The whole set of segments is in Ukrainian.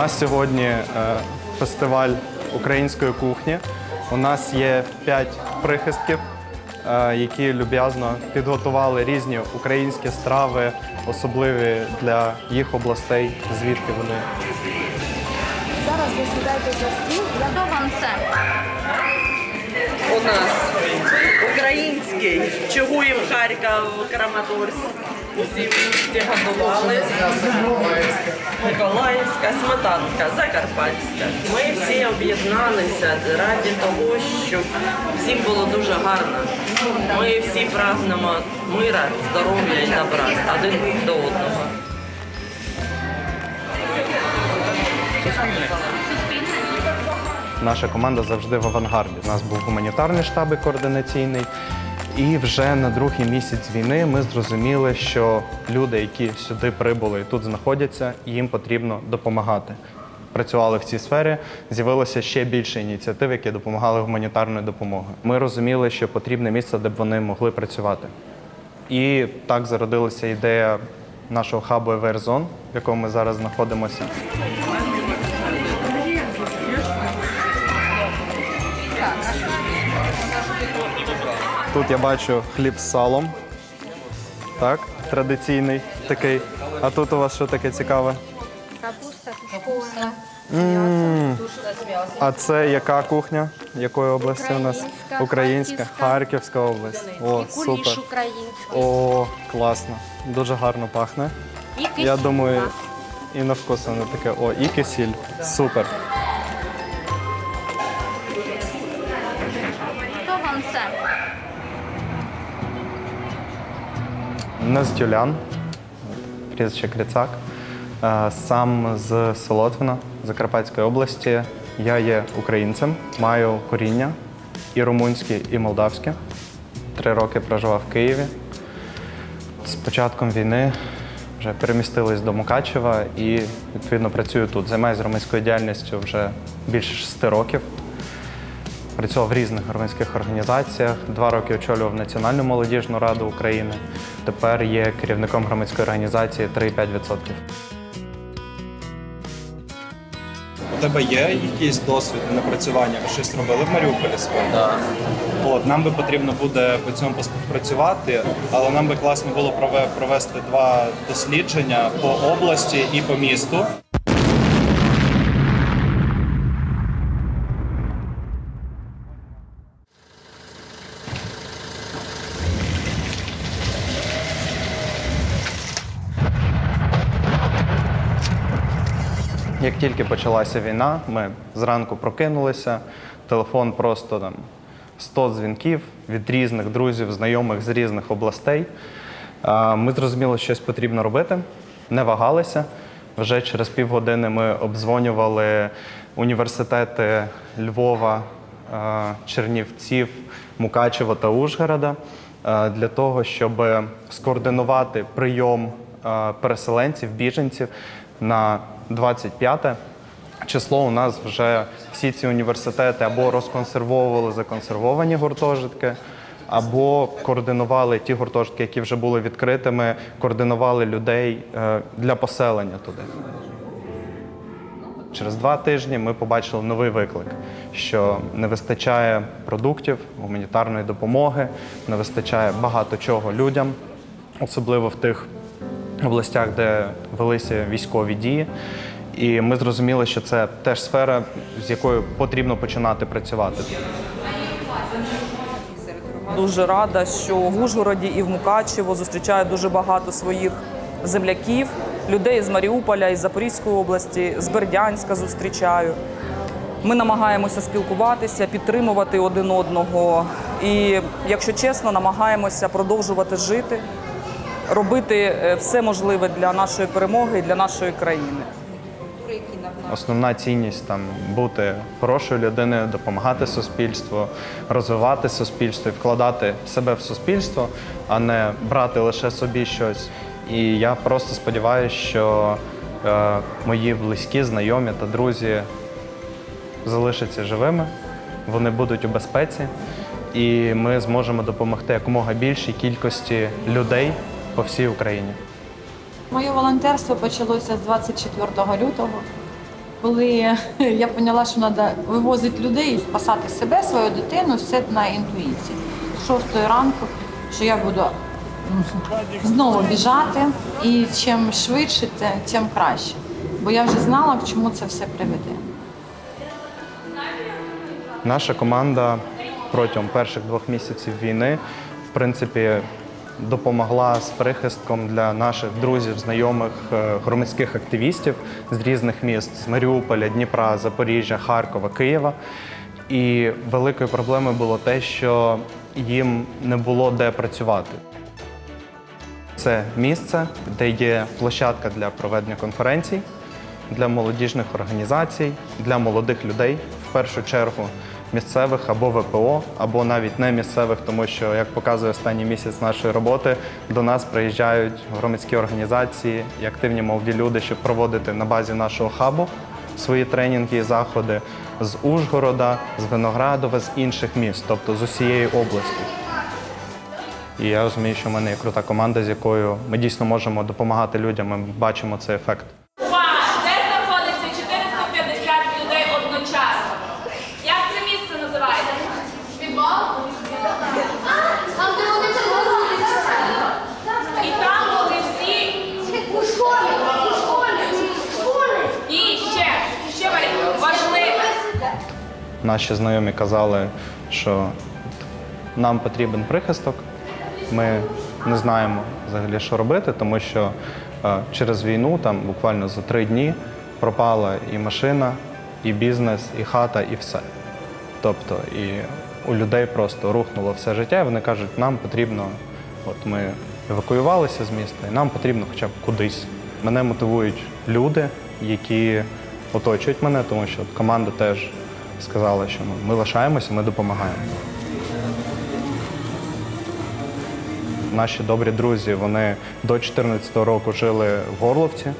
нас сьогодні е, фестиваль української кухні. У нас є п'ять прихистків, е, які люб'язно підготували різні українські страви, особливі для їх областей, звідки вони. Зараз ви сідаєте за стіл. Я Хто вам це? у нас український. Чугуєв Харків, Краматорськ. Усі місті готували. Миколаївська, Сметанка, Закарпатська. Ми всі об'єдналися раді того, щоб всім було дуже гарно. Ми всі прагнемо мира, здоров'я і добра один до одного. Наша команда завжди в авангарді. У нас був гуманітарний штаб координаційний. І вже на другий місяць війни ми зрозуміли, що люди, які сюди прибули і тут знаходяться, їм потрібно допомагати. Працювали в цій сфері, з'явилося ще більше ініціатив, які допомагали гуманітарною допомогою. Ми розуміли, що потрібне місце, де б вони могли працювати. І так зародилася ідея нашого хабу Еверзон, в якому ми зараз знаходимося. Тут я бачу хліб з салом. Так, традиційний такий. А тут у вас що таке цікаве? капуста тушкована. А це яка кухня? Якої області у нас? Українська, Українська, Харківська. Харківська область. О, І куліш супер. український. О, класно. Дуже гарно пахне. І кисіль Я у думаю, нас. і на вкус воно таке. О, і кисіль. Супер. Наздюлян, прізвище Крицак. Е, Сам з Солотвина, Закарпатської області. Я є українцем, маю коріння і румунське, і молдавське. Три роки проживав в Києві. З початком війни вже перемістились до Мукачева і відповідно працюю тут. Займаюся громадською діяльністю вже більше шести років. Працював в різних громадських організаціях. Два роки очолював Національну молодіжну раду України. Тепер є керівником громадської організації 3,5%. У тебе є якийсь досвід напрацювання? Ви щось робили в Маріуполі своєму? Так. От нам би потрібно буде по цьому поспівпрацювати, але нам би класно було провести два дослідження по області і по місту. Тільки почалася війна, ми зранку прокинулися, телефон просто там 100 дзвінків від різних друзів, знайомих з різних областей. Ми зрозуміли, що щось потрібно робити, не вагалися. Вже через півгодини ми обдзвонювали університети Львова, Чернівців, Мукачева та Ужгорода для того, щоб скоординувати прийом переселенців, біженців на 25 число. У нас вже всі ці університети або розконсервовували законсервовані гуртожитки, або координували ті гуртожитки, які вже були відкритими, координували людей е, для поселення туди. Через два тижні ми побачили новий виклик, що не вистачає продуктів, гуманітарної допомоги, не вистачає багато чого людям, особливо в тих областях, де велися військові дії. І ми зрозуміли, що це теж сфера, з якою потрібно починати працювати. Дуже рада, що в Ужгороді і в Мукачево зустрічаю дуже багато своїх земляків, людей з Маріуполя, із Запорізької області, з Бердянська зустрічаю. Ми намагаємося спілкуватися, підтримувати один одного. І, якщо чесно, намагаємося продовжувати жити, робити е, все можливе для нашої перемоги і для нашої країни. Основна цінність там бути хорошою людиною, допомагати суспільству, розвивати суспільство і вкладати себе в суспільство, а не брати лише собі щось. І я просто сподіваюся, що е, мої близькі, знайомі та друзі залишаться живими, вони будуть у безпеці, і ми зможемо допомогти якомога більшій кількості людей по всій Україні. Моє волонтерство почалося з 24 лютого, коли я поняла, що треба вивозити людей і спасати себе, свою дитину, все на інтуїції. З 6 ранку, що я буду знову біжати, і чим швидше, тим краще. Бо я вже знала, к чому це все приведе. Наша команда протягом перших двох місяців війни, в принципі, допомогла з прихистком для наших друзів, знайомих, е, громадських активістів з різних міст з Маріуполя, Дніпра, Запоріжжя, Харкова, Києва. І великою проблемою було те, що їм не було де працювати. Це місце, де є площадка для проведення конференцій, для молодіжних організацій, для молодих людей, в першу чергу місцевих або ВПО, або навіть не місцевих, тому що, як показує останній місяць нашої роботи, до нас приїжджають громадські організації і активні молоді люди, щоб проводити на базі нашого хабу свої тренінги і заходи з Ужгорода, з Виноградова, з інших міст, тобто з усієї області. І я розумію, що в мене є крута команда, з якою ми дійсно можемо допомагати людям. Ми бачимо цей ефект. Увага! Де знаходиться 450 людей одночасно? Як це місце називається? Підвал? Там, де вони торгуються. І там вони всі. У школі, у школі, у школі. І ще, ще варі- важливе. Наші знайомі казали, що нам потрібен прихисток. Ми не знаємо взагалі, що робити, тому що е, через війну, там буквально за три дні, пропала і машина, і бізнес, і хата, і все. Тобто, і у людей просто рухнуло все життя, і вони кажуть, нам потрібно, от ми евакуювалися з міста, і нам потрібно хоча б кудись. Мене мотивують люди, які оточують мене, тому що команда теж сказала, що ну, ми лишаємося, ми допомагаємо. Наші добрі друзі, вони до 2014 року жили в Горловці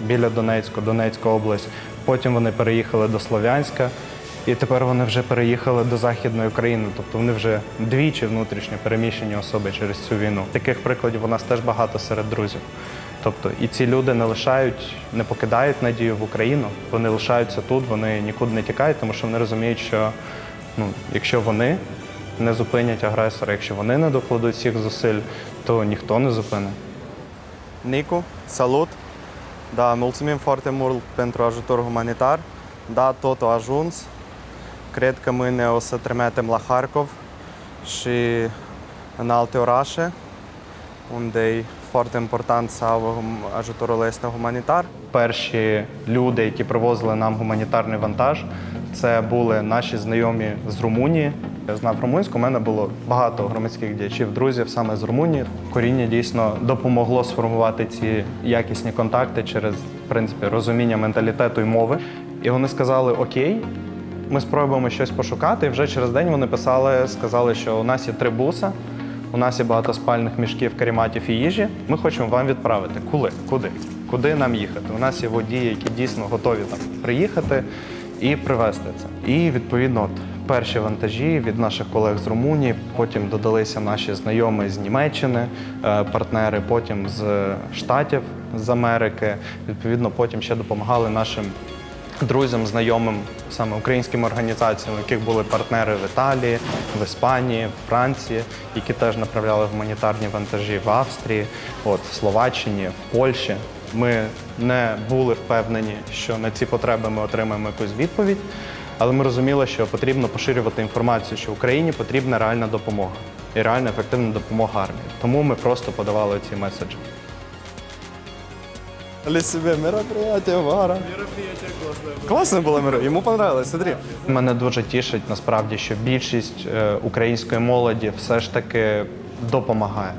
біля Донецька, Донецька область. Потім вони переїхали до Слов'янська, і тепер вони вже переїхали до Західної України. Тобто вони вже двічі внутрішньо переміщені особи через цю війну. Таких прикладів у нас теж багато серед друзів. Тобто і ці люди не лишають, не покидають надію в Україну. Вони лишаються тут, вони нікуди не тікають, тому що вони розуміють, що ну, якщо вони не zupănять агресора, якщо вони не докладуть всіх зусиль, то ніхто не зупинить. Nicu, salut! Da, mulțumim foarte mult pentru ajutor humanitar. Da, totul a ajuns. Cred că mâine o să trimitem la Harkov și unde foarte important să au ajutorul ăsta humanitar. Перші люди, які привозили нам гуманітарний вантаж, це були наші знайомі з Румунії. Я знав румунську, у мене було багато громадських діячів, друзів саме з Румунії. Коріння дійсно допомогло сформувати ці якісні контакти через в принципі розуміння менталітету і мови. І вони сказали: Окей, ми спробуємо щось пошукати. І вже через день вони писали, сказали, що у нас є три буса, у нас є багато спальних мішків, каріматів і їжі. Ми хочемо вам відправити. Коли? Куди? Куди нам їхати? У нас є водії, які дійсно готові там приїхати і привезти це. І відповідно, от перші вантажі від наших колег з Румунії, потім додалися наші знайомі з Німеччини, е, партнери, потім з Штатів, з Америки. Відповідно, потім ще допомагали нашим друзям, знайомим саме українським організаціям, у яких були партнери в Італії, в Іспанії, в Франції, які теж направляли гуманітарні вантажі в Австрії, от в Словаччині, в Польщі. Ми не були впевнені, що на ці потреби ми отримаємо якусь відповідь, але ми розуміли, що потрібно поширювати інформацію, що Україні потрібна реальна допомога і реальна ефективна допомога армії. Тому ми просто подавали ці меседжі. Для себе мероприятие Вара. Класно було миро. Йому понравилось, смотри. Мене дуже тішить насправді, що більшість е, української молоді все ж таки допомагає.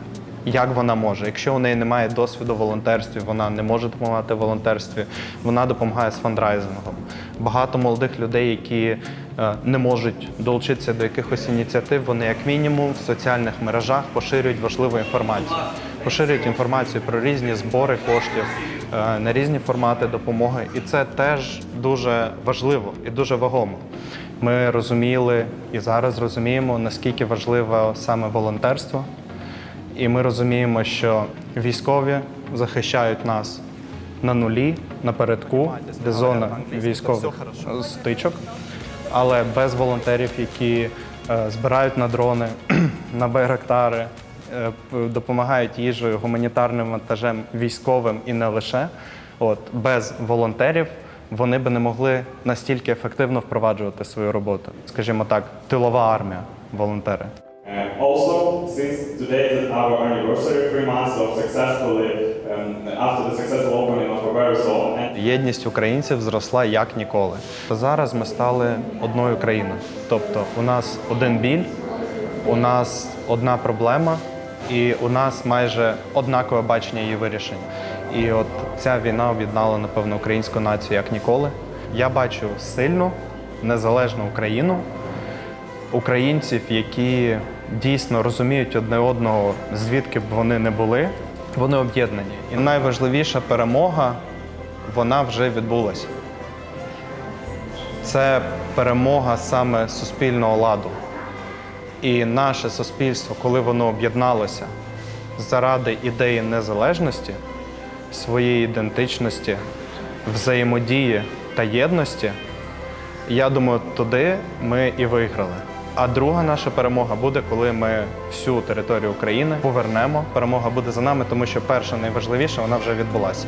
Як вона може? Якщо у неї немає досвіду в волонтерстві, вона не може допомагати в волонтерстві, вона допомагає з фандрайзингом. Багато молодих людей, які е, не можуть долучитися до якихось ініціатив, вони як мінімум в соціальних мережах поширюють важливу інформацію. Поширюють інформацію про різні збори коштів на різні формати допомоги, і це теж дуже важливо і дуже вагомо. Ми розуміли і зараз розуміємо, наскільки важливе саме волонтерство. І ми розуміємо, що військові захищають нас на нулі, напередку, де зона військових стичок, але без волонтерів, які е, збирають на дрони, на байрактари, е, допомагають їжею, гуманітарним вантажем військовим і не лише. От без волонтерів вони би не могли настільки ефективно впроваджувати свою роботу. Скажімо так, тилова армія, волонтери. Uh, also, since today is our anniversary, three months of successfully, um, after the successful opening of a and Єдність українців зросла як ніколи. Зараз ми стали одною країною. Тобто, у нас один біль, у нас одна проблема, і у нас майже однакове бачення її вирішення. І от ця війна об'єднала, напевно, українську націю як ніколи. Я бачу сильну, незалежну Україну, українців, які дійсно розуміють одне одного, звідки б вони не були, вони об'єднані. І найважливіша перемога вона вже відбулася. Це перемога саме суспільного ладу. І наше суспільство, коли воно об'єдналося заради ідеї незалежності, своєї ідентичності, взаємодії та єдності, я думаю, туди ми і виграли. А друга наша перемога буде, коли ми всю територію України повернемо. Перемога буде за нами, тому що перша найважливіша вона вже відбулася.